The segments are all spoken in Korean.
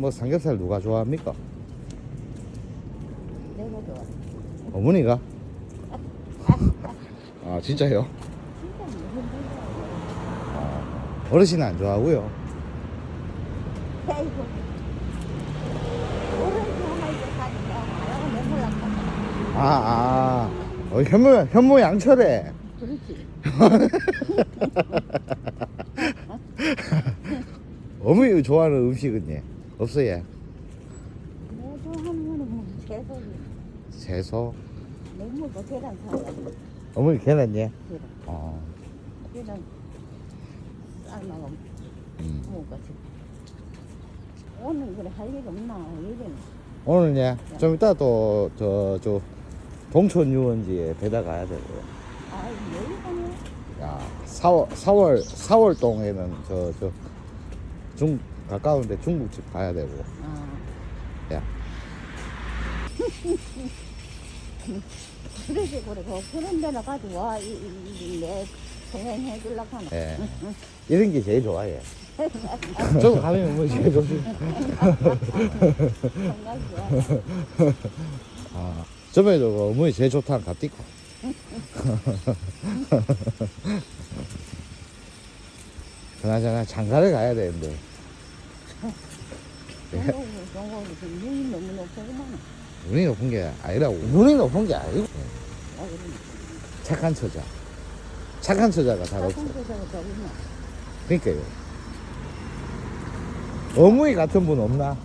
뭐 삼겹살 누가 좋아합니까? 내가 좋아. 어머니가? 아 진짜요? 소리야. 아, 어르신은 안 좋아하고요. 아이고. 가니까 몰랐다. 아, 아. 어, 현모, 현모 양철에. 그렇지. 어머니 좋아하는 음식은 예? 없어요. 예. 내 좋아하는 거는 뭐 채소지. 채소. 냉무도 계란 사야 어머니 계란 예? 계란. 어. 계란 삶아가 음. 먹었지. 오늘 그래 할 일 없나 이래. 오늘 예? 좀 이따 또, 저, 저, 동촌 유원지에 배달 가야 되고요. 아 여기가네. 야, 4월, 4월, 4월 동에는 저, 저, 중, 가까운데 중국집 가야 되고. 아. 야. 그래서 그래 그 그런 데나 가지고 와이내 동행 해줄라고 하나. 예. 이런 게 제일 좋아해. 저거 가면 뭐 제일 좋지. 정말 좋아. 아, 저번에도 그 어머니 제일 좋다는 갑디고. 그나저나 장가를 가야 되는데. 정국이 지금 눈이 너무 높구만. 눈이 높은 게 아니라고. 눈이 높은 게 아니고. 아. 착한 처자. 착한 처자가 다 없어. 그러니까요. 어머니 같은 분 없나?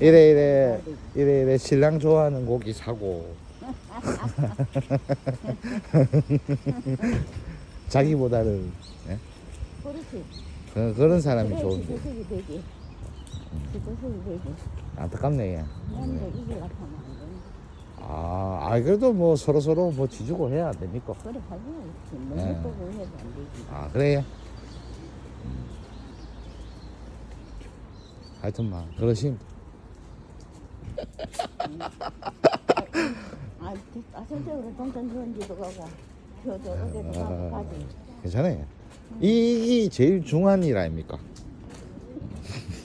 이래 이래 이래 이래 신랑 좋아하는 고기 사고 자기보다는 예? 그렇지. 그, 그런 사람이 좋은데 되지. 안타깝네 얘. 안 되는데. 아, 아 그래도 뭐 서로 서로 뭐 지주고 해야 안 됩니까? 그래 하지. 너무 네. 보고 해도 안 되지. 아 그래요? 음. 하여튼 막 그러심 아, 아설적으로 동전 주원지도 가고 저도 어제도 아. 가고 가지. 괜찮아요. 이게 제일 중요한 일 아닙니까?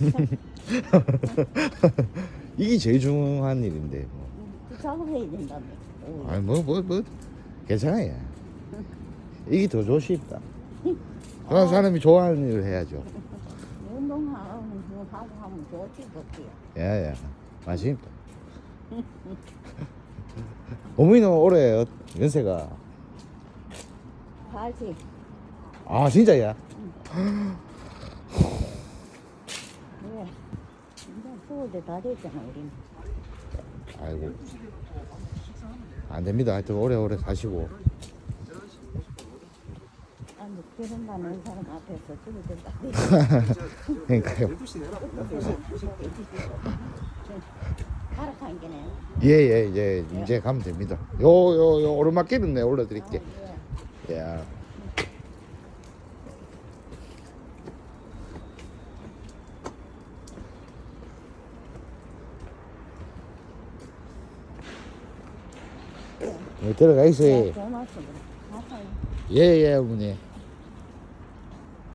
이게 제일 중요한 일인데 뭐. 그 작업해야 된다며. 오, 아니 뭐 뭐 뭐 괜찮아요. 이게 더 좋습니다. 그런 사람이 좋아하는 일을 해야죠. 운동하고 뭐 하고 하면 좋지 좋지. 예예 맞습니다. 어머니는 올해 어- 연세가 가지. 아 진짜야? 왜? 수월 때다 됐잖아 우리는. 아이고 안 됩니다. 하여튼 오래오래 사시고 아니 결혼하는 사람 앞에서 죽을 때다 됐 그러니까요. 가락한 게네. 예예 이제 이제 가면 됩니다. 요 요 요 오르막길은 내 올려드릴게. 아, 예. 야. 들어가 있어요. 네, 고맙습니다. 가서 예예 어머니.